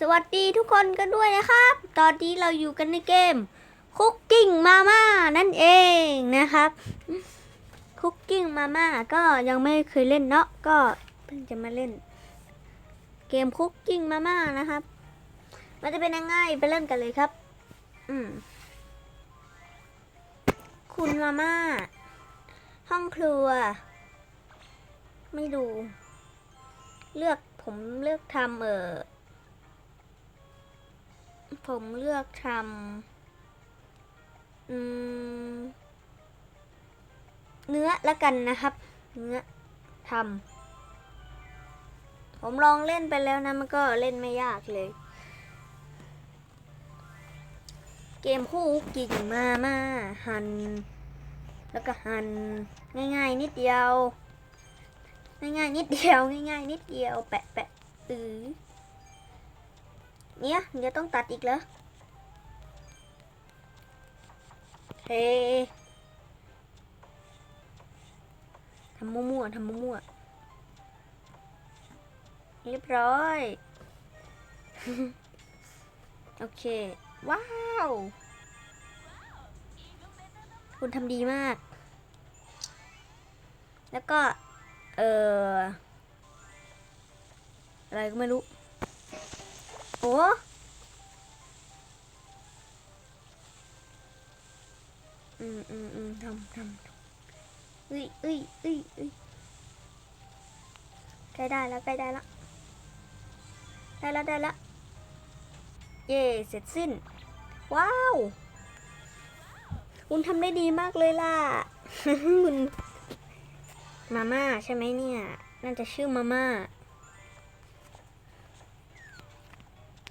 สวัสดีทุกคนกันด้วยนะครับ ตอนนี้เราอยู่กันในเกมคุกกิ้งมาม่านั่นเองนะครับคุกกิ้งมาม่าก็ยังไม่เคยเล่นเนาะก็เพิ่งจะมาเล่น เกมคุกกิ้งมาม่านะครับ มันจะเป็นยังไงไปเล่นกันเลยครับคุณมาม่า ห้องครัว ไม่ดู เลือกผมเลือกทำเออ ผมเลือกทำเนื้อละกันนะครับ เนื้อทำผมลองเล่นไปแล้วนะ มันก็เล่นไม่ยากเลย เกมคู่กิ่งมามาหัน แล้วก็หัน ง่ายๆ นิดเดียว ง่ายๆ นิดเดียว ง่ายๆ นิดเดียว แปะแปะอือ เนี่ยเนี่ยต้องตัดอีกเหรอเฮ้ทำมั่วๆทำมั่วๆเรียบร้อย โอเค ว้าว คุณทำดีมาก แล้วก็ เอออะไรก็ไม่รู้ โอ้อืมอืมอืมทำทำอุ้ยอุ้ยอุ้ยอุ้ยใกล้ได้แล้วใกล้ได้แล้วได้แล้วได้แล้วเย่เสร็จสิ้น ว้าวคุณทำได้ดีมากเลยล่ะคุณมาม่าใช่ไหมเนี่ย น่าจะชื่อมาม่า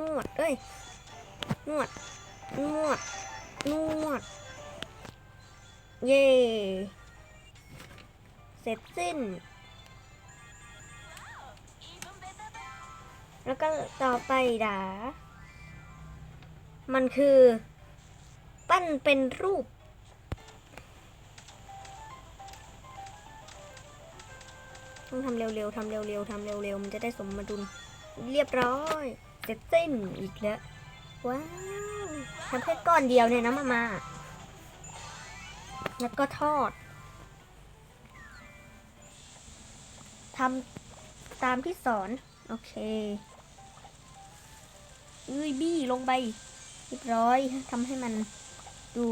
นวด เอ้ย นวด นวด นวด เย่เสร็จสิ้น แล้วก็ต่อไปดา มันคือ ปั้นเป็นรูปต้องทำเร็วๆ ทำเร็วๆ ทำเร็วๆ มันจะได้สมดุลเรียบร้อย เสร็จสิ้นอีกแล้ว ว้าวทำแค่ก้อนเดียวเนี่ยนะมามา แล้วก็ทอดทำตามที่สอน โอเคเอ้ยบี้ลงไปเรียบร้อยทำให้มันดู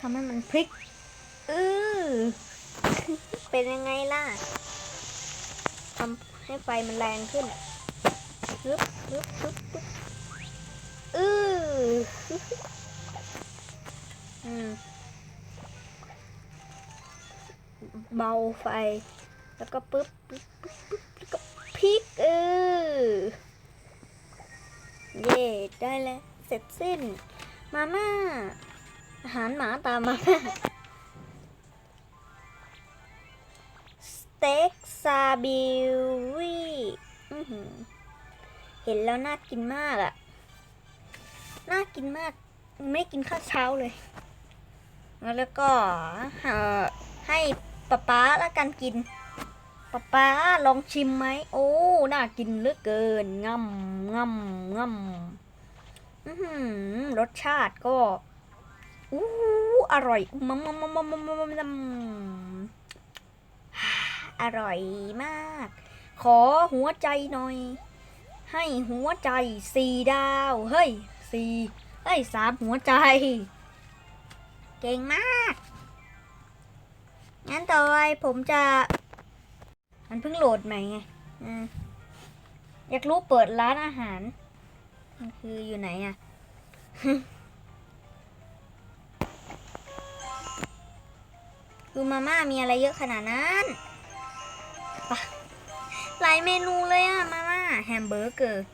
ทำให้มันพลิกเออเป็นยังไงล่ะ ทำให้ไฟมันแรงขึ้นฮึบฮึบฮึบฮึบเอออืมเบาไฟ แล้วก็ปึ๊บปึ๊บปึ๊บปึ๊บแล้วก็พลิกเออเย่ได้แล้วเสร็จสิ้น มาม่าอาหารหมาตามมาม่าสเต็ก ซาบิวีเห็นแล้วน่ากินมากอะ่ะน่ากินมาก ไม่กินข้าวเช้าเลย แล้วก็ให้ป๊าป๊าละกันกินป๊าป๊าลองชิมไหม โอ้ น่ากินเหลือเกินง่ำง่ำง่ำอื้อหือรสชาติก็อู้อร่อยมัมมัมมัมมัมมัมมัมมัม อร่อยมาก ขอหัวใจหน่อย ให้หัวใจสี่ดาว เฮ้ยสี่เอ้ยสามหัวใจ เก่งมาก งั้นต่อไปผมจะมันเพิ่งโหลดใหม่ไงอยากรู้เปิดร้านอาหาร มันคืออยู่ไหนอะดูมาม่ามีอะไรเยอะขนาดนั้น หลายเมนูเลยอะมาม่าแฮมเบอร์เกอร์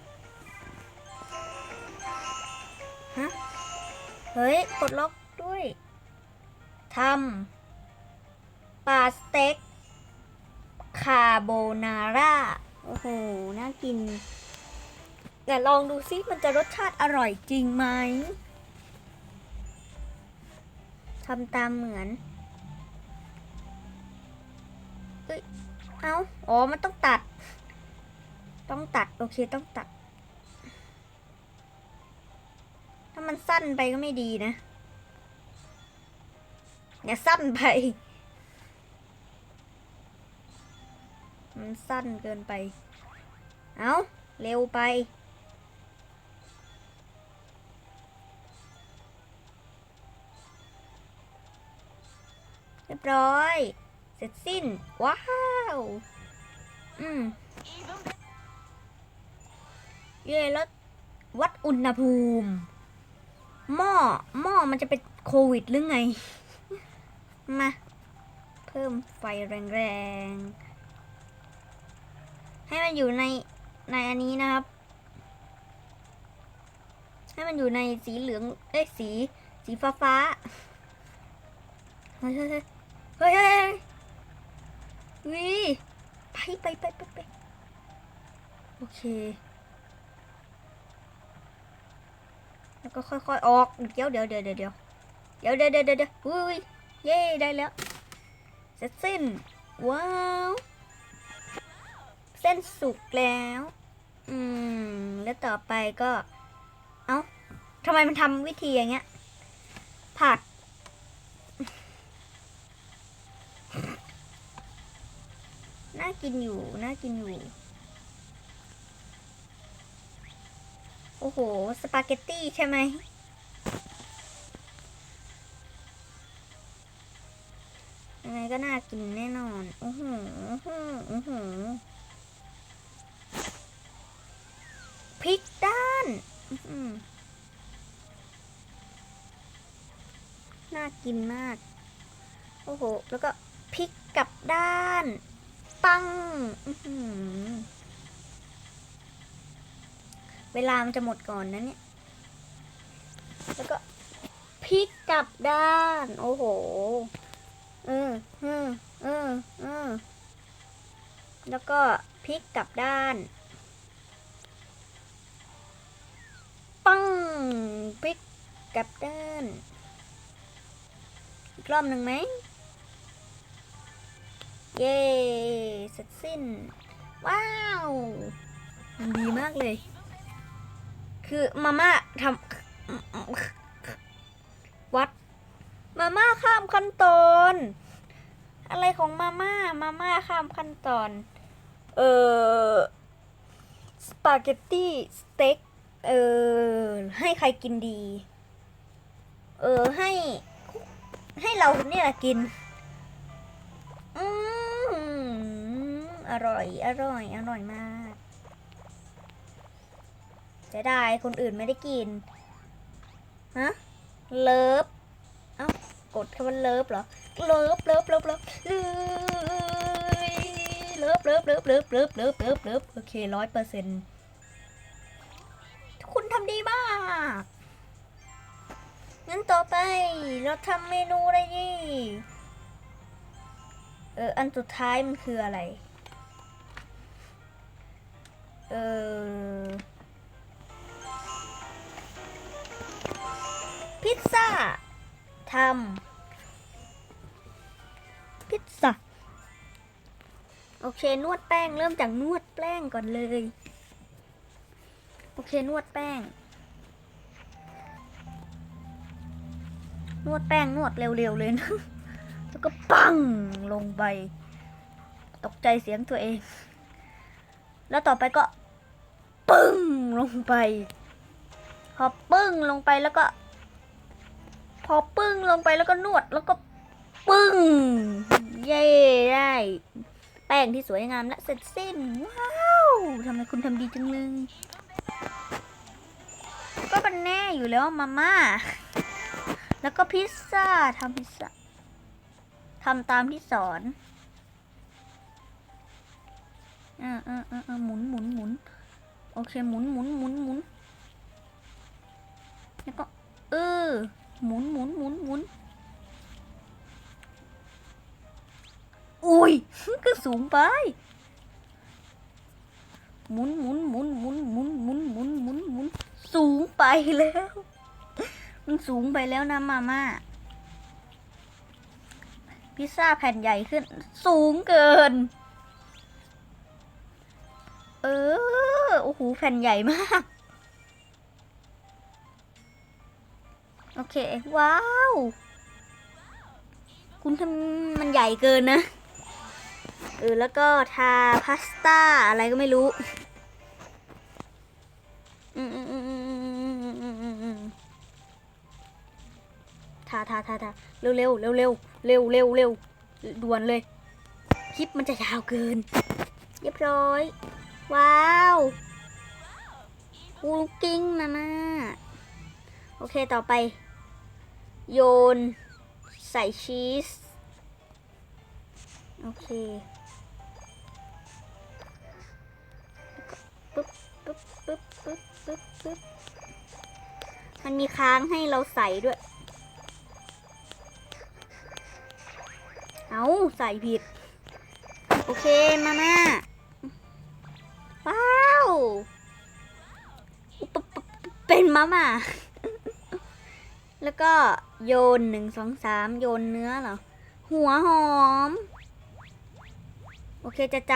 ฮะเฮ้ยกดล็อกด้วยทำปลาสเต็กคาโบนาร่าโอ้โห น่ากินเดี๋ยวลองดูซิมันจะรสชาติอร่อยจริงไหมทำตามเหมือนเอ้ย เอาอ๋อ มันต้องตัด ต้องตัด โอเค ต้องตัด ถ้ามันสั้นไปก็ไม่ดีนะ อย่าสั้นไป มันสั้นเกินไป เอาเร็วไปเรียบร้อย เสร็จสิ้น ว้าว อืมเย่แล้ววัดอุณหภูมิหม้อหม้อมันจะเป็นโควิดหรือไง มา เพิ่มไฟแรงๆ ให้มันอยู่ใน ในอันนี้นะครับ ให้มันอยู่ในสีเหลือง เอ้ย สี สีฟ้าฟ้าๆเฮ้ยเฮ้ยเฮ้ย เฮ้ยเฮ้ยวิไปไปไปไปไปโอเค แล้วก็ค่อยๆออก เดี๋ยวเดี๋ยวเดี๋ยวเดี๋ยวเดี๋ยวเดี๋ยวเดี๋ยวเดี๋ยวเดี๋ยวอุ้ยเย้ได้แล้ว เสร็จสิ้น ว้าว เส้นสุกแล้ว อืม แล้วต่อไปก็ เอ้าทำไมมันทำวิธีอย่างเงี้ย ผัด น่ากินอยู่น่ากินอยู่ โอ้โห สปาเกตตี้ใช่ไหมยังไงก็น่ากินแน่นอนโอ้โหโอ้โหโอ้โหพริกด้านอื้อหือน่ากินมาก โอ้โห แล้วก็พริกกลับด้าน ปังเวลามันจะหมดก่อนนะเนี่ย แล้วก็พริกกลับด้าน โอ้โห เออเออเออเออแล้วก็พลิกกลับด้าน ปังพลิกกลับด้าน อีกรอบหนึ่งไหม เย้เสร็จสิ้น ว้าว มันดีมากเลย คือมาม่าทำวัด มาม่าข้ามขั้นตอน อะไรของมาม่า มาม่าข้ามขั้นตอน เออสปาเกตตี้สเต็ก เออ ให้ใครกินดี เออ ให้ ให้เราเนี่ยแหละกิน อืม อร่อย อร่อย อร่อยมาก จะได้คนอื่นไม่ได้กิน ฮะ เลิฟ เอ้า กดคำว่าเลิฟเหรอ เลิฟเลิฟเลิฟเลิฟเลิฟเลิฟเลิฟเลิฟเลิฟเลิฟเลิฟเลิฟโอเคร้อยเปอร์เซ็นต์คุณทำดีมากงั้นต่อไปเราทำเมนูอะไรดี เออ อันสุดท้ายมันคืออะไร เออพิซซ่าทำพิซซ่าโอเคนวดแป้งเริ่มจากนวดแป้งก่อนเลย โอเคนวดแป้ง นวดแป้งนวดเร็วๆเลยนะ แล้วก็ปังลงไป ตกใจเสียงตัวเอง แล้วต่อไปก็ ปึ้งลงไป พอปึ้งลงไปแล้วก็ พอปึ้งลงไปแล้วก็นวดแล้วก็ ปึ้ง เย้ได้ แป้งที่สวยงามและเสร็จสิ้น ว้าวทำไมคุณทำดีจังเลยก็เป็นแน่อยู่แล้วมาม่าแล้วก็พิซซ่าทำพิซซ่าทำตามที่สอนออเออเออ เคหมุนหมุนหมุนหมุนแล้วก็ เออ หมุนหมุนหมุนหมุนอุ้ยก็สูงไปหมุนหมุนหมุนหมุนหมุนหมุนหมุนหมุนหมุนสูงไปแล้ว มันสูงไปแล้วนะมาม่าพิซซ่าแผ่นใหญ่ขึ้น สูงเกิน เออ โอ้โหแผ่นใหญ่มาก โอเค ว้าว คุณทำมันใหญ่เกินนะเออแล้วก็ทาพาสต้าอะไรก็ไม่รู้ทาทาทาทาเร็วเร็วเร็วเร็วเร็วเร็วเร็วด่วนเลย คลิปมันจะยาวเกิน เรียบร้อย ว้าว คูกิ้งมาม่าโอเคต่อไป โยน ใส่ชีส โอเคปึ๊บปึ๊บปึ๊บปึ๊บปึ๊บปึ๊บมันมีค้างให้เราใส่ด้วย เอาใส่ผิด โอเคมาม่า มาม่าแล้วก็โยนหนึ่งสองสามโยนเนื้อเหรอ หัวหอม โอเคจะจ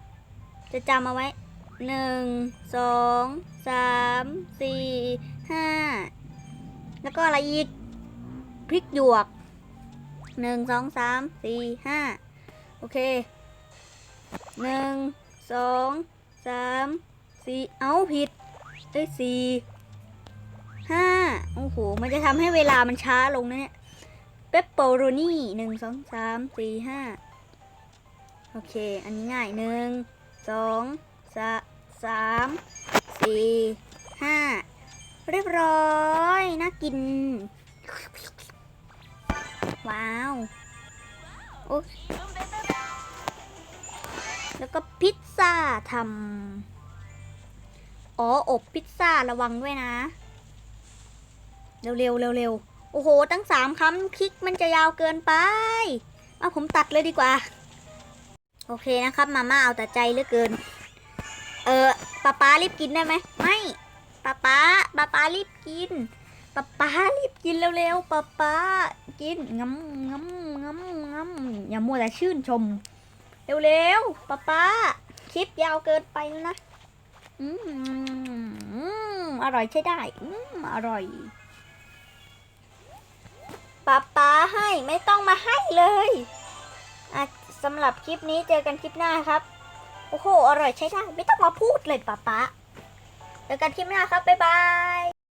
ำจะจำเอาไว้หนึ่งสองสามสี่ห้าแล้วก็อะไรอีก พริกหยวกหนึ่งสองสามสี่ห้าโอเคหนึ่งสองสามสี่เอาผิดเอ้ยสี่ อ้โห มันจะทำให้เวลามันช้าลงนะเนี่ยเปปเปอโรนี่หนึ่งสองสามสี่ห้าโอเค อันนี้ง่ายหนึ่งสองสาสามสี่ห้าเรียบร้อยน่ากิน ว้าวโอ้แล้วก็พิซซ่าทำอ๋อ อบพิซซ่าระวังด้วยนะ เร็วๆเร็วๆโอ้โห ตั้งสามคำคลิกมันจะยาวเกินไปเอาผมตัดเลยดีกว่า โอเคนะครับ มาม่าเอาแต่ใจเหลือเกิน เออป้าป๊ารีบกินได้ไหมไม่ป้าป๊าป้าป๊ารีบกินป้าป๊ารีบกินเร็วๆป้าป๊ากินงำงำงำงำอย่ามัวแต่ชื่นชม เร็วๆป้าป๊าคลิปยาวเกินไปแล้วนะ อืมอืมอร่อยใช่ได้ อืมอร่อย ป๊าป๊าให้ไม่ต้องมาให้เลยอะสำหรับคลิปนี้เจอกันคลิปหน้าครับ โอ้โห อร่อยใช่ได้ไม่ต้องมาพูดเลยป๊าป๊าเจอกันคลิปหน้าครับ บ๊ายบาย